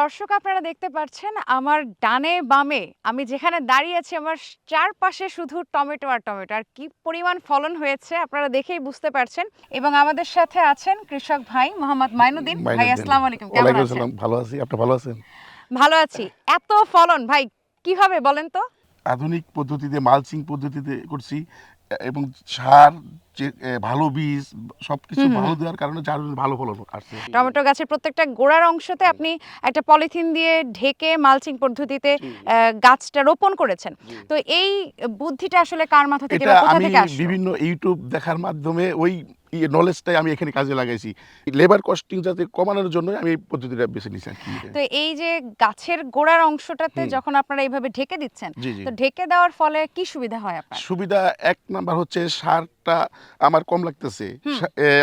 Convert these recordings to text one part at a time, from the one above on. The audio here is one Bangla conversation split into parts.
দর্শক আপনারা দেখতে পাচ্ছেন আমার ডানে বামে আমি যেখানে দাঁড়িয়ে আছি আমার চারপাশে শুধু টমেটো আর টমেটো। আর কি পরিমাণ ফলন হয়েছে আপনারা দেখেই বুঝতে পারছেন। এবং আমাদের সাথে আছেন কৃষক ভাই মোহাম্মদ মাইনুদ্দিন। ভাই। আসসালামু আলাইকুম। কেমন আছেন? আসসালাম। ভালো আছি। আপনি ভালো আছেন? ভালো আছি। এত ফলন ভাই কীভাবে বলেন তো? আধুনিক পদ্ধতিতে মালচিং পদ্ধতিতে করছি। এবং সার যে ভালো বীজ সবকিছু। ভালো দেওয়ার কারণে যার ভালো ফলন আসছে। টমেটো গাছের প্রত্যেকটা গোড়ার অংশতে আপনি একটা পলিথিন দিয়ে ঢেকে মালচিং পদ্ধতিতে গাছটা রোপণ করেছেন। তো এই বুদ্ধিটা আসলে কার মাথা থেকে বা কোথা থেকে আসলো? বিভিন্ন ইউটিউব দেখার মাধ্যমে ওই নলেজটাই আমি এখানে কাজে লাগাইছি। লেবার কস্টিং যাতে কমানোর জন্য আমি এই পদ্ধতিটা বেছে নিয়েছি তো এই যে গাছের গোড়ার অংশটাতে। যখন আপনারা এইভাবে ঢেকে দিচ্ছেন তো ঢেকে দেওয়ার ফলে কি সুবিধা হয় আপনার? সুবিধা এক নাম্বার হচ্ছে সারটা আমার কম লাগতেছে।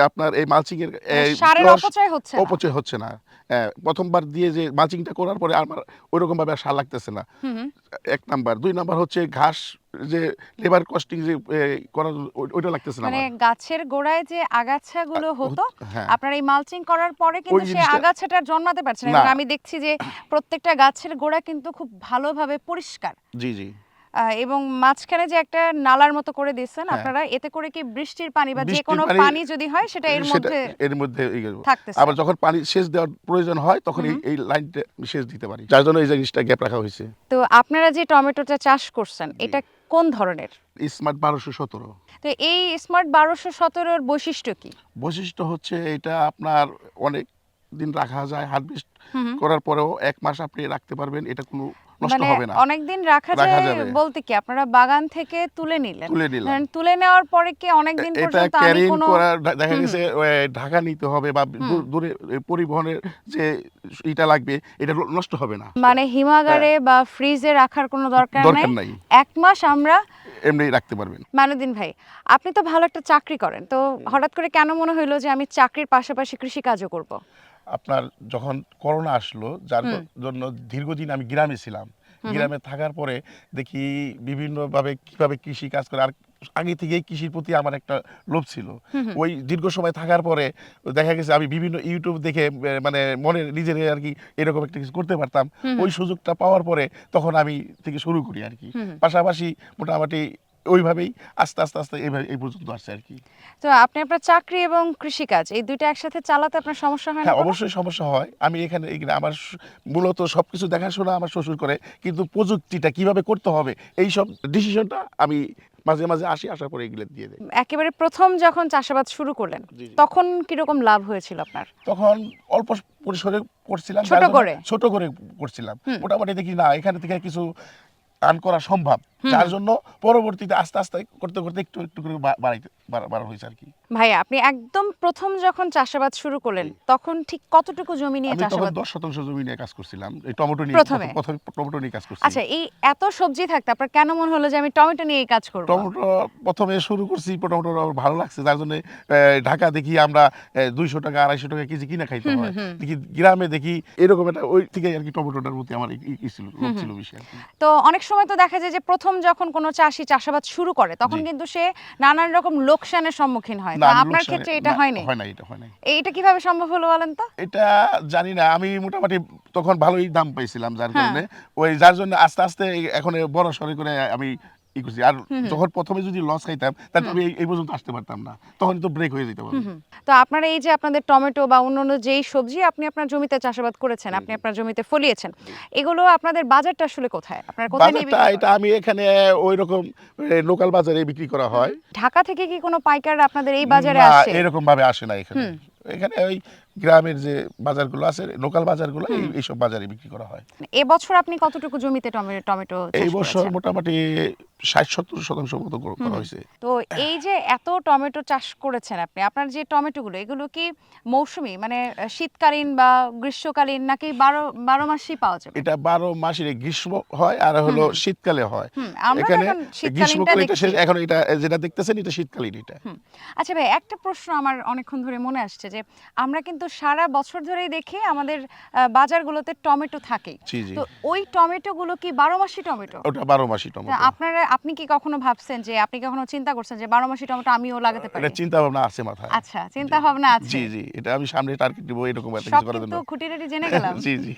আপনার এই মালচিং এর মানে সারের অপচয় হচ্ছে না। অপচয় হচ্ছে না। হ্যাঁ, প্রথমবার দিয়ে যে মালচিংটা করার পরে আমার ওইরকম ভাবে সার লাগতেছে না। এক নাম্বার। দুই নাম্বার হচ্ছে ঘাস যে লেবার কস্টিং যে করা ওইটা লাগতেছে না মানে গাছের গোড়ায় যে আগাছা গুলো হতো হ্যাঁ। আপনার এই মালচিং করার পরে কিন্তু সেই আগাছাটা জন্মাতে পারছে না। আমি দেখছি যে প্রত্যেকটা গাছের গোড়া কিন্তু খুব ভালোভাবে পরিষ্কার। জি জি। এবং মাঝখানে যে একটা নালার মতো করে দিচ্ছেন হ্যাঁ। আপনারা এতে করে কি বৃষ্টির পানি বা যে কোনো পানি- যদি হয় সেটা এর মধ্যে এর মধ্যে ইয়ে। থাকতেছে। আবার যখন পানি সেচ দেওয়ার প্রয়োজন হয় তখন এই লাইনটা সেচ দিতে পারি। যার জন্য এই জিনিসটা গ্যাপ রাখা হয়েছে। তো আপনারা যে টমেটোটা চাষ করছেন এটা কোন ধরনের? স্মার্ট বারোশো সতেরো। তো এই স্মার্ট বারোশো সতেরোর বৈশিষ্ট্য কি? বৈশিষ্ট্য হচ্ছে এটা আপনার অনেক দিন রাখা যায়। হারভেস্ট। করার পরেও এক মাস আপনি রাখতে পারবেন। এটা কোনো নষ্ট মানে হবে না। অনেকদিন রাখা যাবে। বলতে কি আপনারা বাগান থেকে তুলে নিলেন। তুলে নিলাম। ধরেন তুলে নেওয়ার পরে কি অনেকদিন পর্যন্ত আমি কোনো দেখা গেছে ঢাকা নিতে হবে বা দূরে পরিবহনের যে এটা লাগবে এটা নষ্ট হবে না। মানে হিমাগারে বা ফ্রিজে রাখার কোনো দরকার নাই। এক মাস আমরা এমনি রাখতে পারবেন। মানুদ্দিন ভাই আপনি তো ভালো একটা চাকরি করেন। তো হঠাৎ করে কেন মনে হইল যে আমি চাকরির পাশাপাশি কৃষি কাজও করব? আপনার যখন করোনা আসলো যার জন্য দীর্ঘদিন আমি গ্রামে ছিলাম। গ্রামে থাকার পরে দেখি বিভিন্নভাবে কীভাবে কৃষি কাজ করে আর আগে থেকেই কৃষির প্রতি আমার একটা লোভ ছিল। ওই দীর্ঘ সময় থাকার পরে দেখা গেছে আমি বিভিন্ন ইউটিউব দেখে মানে মনে নিজের আর কি এরকম একটা কিছু করতে পারতাম। ওই সুযোগটা পাওয়ার পরে তখন আমি থেকে শুরু করি আর কি। পাশাপাশি মোটামুটি ওইভাবেই আস্তে আস্তে আস্তে এইভাবে এই পর্যন্ত আসছে আর কি। তো আপনি আপনার চাকরি এবং কৃষিকাজ এই দুইটা একসাথে চালাতে আপনার সমস্যা হয় না হ্যাঁ অবশ্যই সমস্যা হয়। আমি এখানে এখানে আমার মূলত সবকিছু দেখাশোনা আমার শ্বশুর করে কিন্তু প্রযুক্তিটা কীভাবে করতে হবে এই সব ডিসিশনটা আমি মাঝে মাঝে আসি আসার পরে এগুলো দিয়ে দেয় একেবারে প্রথম যখন চাষাবাদ শুরু করলেন। তখন কীরকম লাভ হয়েছিল আপনার? তখন অল্প পরিসরে করছিলাম ছোট করে? ছোট করে করছিলাম। মোটামুটি দেখি না এখানে থেকে কিছু আর্ন করা সম্ভব। যার জন্য পরবর্তীতে আস্তে আস্তে করতে করতে একটু একটু করে বাড়াইতে বাড়া- বাড়া হয়েছে আর কি। ভাই আপনি একদম প্রথম যখন চাষাবাদ শুরু করলেন তখন ঠিক কতটুকু জমি নিয়ে আমি চাষাবাদ দশ শতাংশ জমি নিয়ে কাজ করছিলাম। এই টমেটো নিয়ে প্রথমে? টমেটো নিয়ে কাজ করছি আচ্ছা এই এত সবজি থাকতে আপনার কেন মনে হলো যে আমি টমেটো নিয়ে কাজ করব? টমেটো প্রথমে শুরু করছি টমেটো আমার ভালো লাগছে যার জন্য ঢাকা দেখি আমরা দুইশো টাকা আড়াইশো টাকা কেজি কিনা খাইতে হয়। দেখি গ্রামে দেখি এরকম একটা ওই থেকে আর কি টমেটোটার প্রতি আমার ই- ছিল ছিল বেশি তো অনেক সময় তো দেখা যায় যে প্রথম যখন কোনো চাষি চাষাবাদ শুরু করে তখন কিন্তু সে নানান রকম লোকসানের সম্মুখীন হয়। না, আপনার ক্ষেত্রে এটা হয়নি হয় না এটা হয় না এইটা কীভাবে সম্ভব হলো বলেন তো? এটা জানি না আমি মোটামুটি তখন ভালোই দাম পাইছিলাম যার হ্যাঁ। কারণে। ওই যার জন্য আস্তে আস্তে এখন বড় সরে করে আমি ই করছি। আর। যখন প্রথমে যদি লস খাইতাম তাহলে আমি এই- পর্যন্ত আসতে পারতাম না। তখন তো ব্রেক হয়ে যেতে। তো আপনারা এই যে আপনাদের টমেটো বা অন্যান্য যেই সবজি আপনি আপনার জমিতে চাষাবাদ করেছেন আপনি আপনার জমিতে ফলিয়েছেন এগুলো আপনাদের বাজারটা আসলে কোথায়? আপনারা কোথায় নিয়ে বিক্রি এটা আমি এখানে ওই রকম লোকাল বাজারে বিক্রি করা হয়। ঢাকা থেকে কি কোনো পাইকার আপনাদের এই বাজারে আসে? এরকম ভাবে আসে না এখানে। এখানে ওই গ্রামের যে বাজারগুলো আছে লোকাল বাজারগুলো এই এইসব বাজারে বিক্রি করা হয়। এবছর আপনি কতটুকু জমিতে টমেটো টমেটো এই বছর মোটামুটি ষাট সত্তর শতাংশ মতো করা হয়েছে। তো এই যে এত টমেটো চাষ করেছেন আপনি আপনার যে টমেটোগুলো এগুলো কি মৌসুমী? মানে শীতকালীন বা গ্রীষ্মকালীন নাকি বারো বারো মাসই পাওয়া যাবে? এটা বারো মাসের গ্রীষ্ম হয় আর হলো শীতকালে হয়। এখানে গ্রীষ্মকালে এটা এখন এটা যেটা দেখতেছেন এটা শীতকালীন এটা। আচ্ছা ভাই একটা প্রশ্ন আমার অনেকক্ষণ ধরে মনে আসছে যে আমরা কিন্তু সারা বছর ধরেই দেখি আমাদের বাজারগুলোতে টমেটো থাকে তো ওই টমেটোগুলো কি বারো মাসি টমেটো? ওটা বারো মাসি টমেটো। আপনারা আপনি কি কখনো ভাবছেন যে আপনি কখনো চিন্তা করছেন যে বারো মাসি টমেটো আমিও লাগাতে পারি এটা চিন্তা ভাবনা আছে মাথায়। আচ্ছা চিন্তা ভাবনা আছে। জি জি এটা আমি সামনে টার্গেট দিব এরকম একটা কিছু করার জন্য। খুঁটিনাটি জেনে গেলাম। জি জি।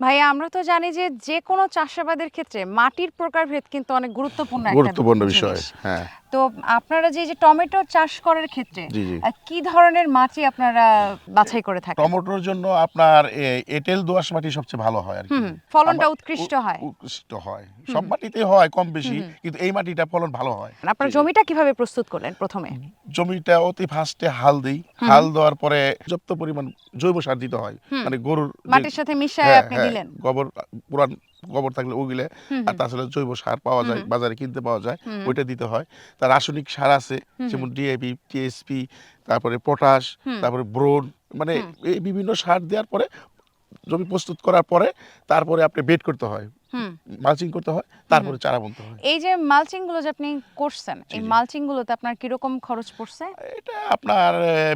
ভাইয়া আমরা তো জানি যে যে কোনো চাষাবাদের ক্ষেত্রে মাটির প্রকারভেদ কিন্তু অনেক গুরুত্বপূর্ণ একটা গুরুত্বপূর্ণ বিষয় হ্যাঁ। তো আপনারা যে যে টমেটো চাষ করার ক্ষেত্রে কি ধরনের মাটি আপনারা বাছাই করে থাকেন? টমেটোর জন্য আপনার এঁটেল দোআঁশ মাটি সবচেয়ে ভালো হয় আর কি ফলনটা উৎকৃষ্ট হয়। উৎকৃষ্ট হয়। সব মাটিতে হয় কম বেশি কিন্তু এই মাটিটা ফলন ভালো হয়। আপনার জমিটা কীভাবে প্রস্তুত করলেন প্রথমে? জমিটা অতি ফার্স্টে হাল দিই। হাল দেওয়ার পরে যত পরিমাণ জৈব সার দিতে হয়। মানে গরুর মাটির সাথে মিশায় হ্যাঁ, আপনি হ্যাঁ, দিলেন? গোবর পুরান গোবর থাকলে ওগুলো আর তাছাড়া জৈব সার পাওয়া যায় বাজারে কিনতে পাওয়া যায় ওইটা দিতে হয়। তার রাসায়নিক সার আছে যেমন ডিএপি টিএসপি তারপরে পটাশ তারপরে ব্রোন মানে এই বিভিন্ন সার দেওয়ার পরে জমি প্রস্তুত করার পরে তারপরে আপনি বেড করতে হয় মালচিং করতে হয় তারপরে চারা বুনতে হয়। এই যে মালচিংগুলো যে আপনি করছেন এই। মালচিং গুলোতে আপনার কীরকম খরচ পড়ছে? এটা আপনার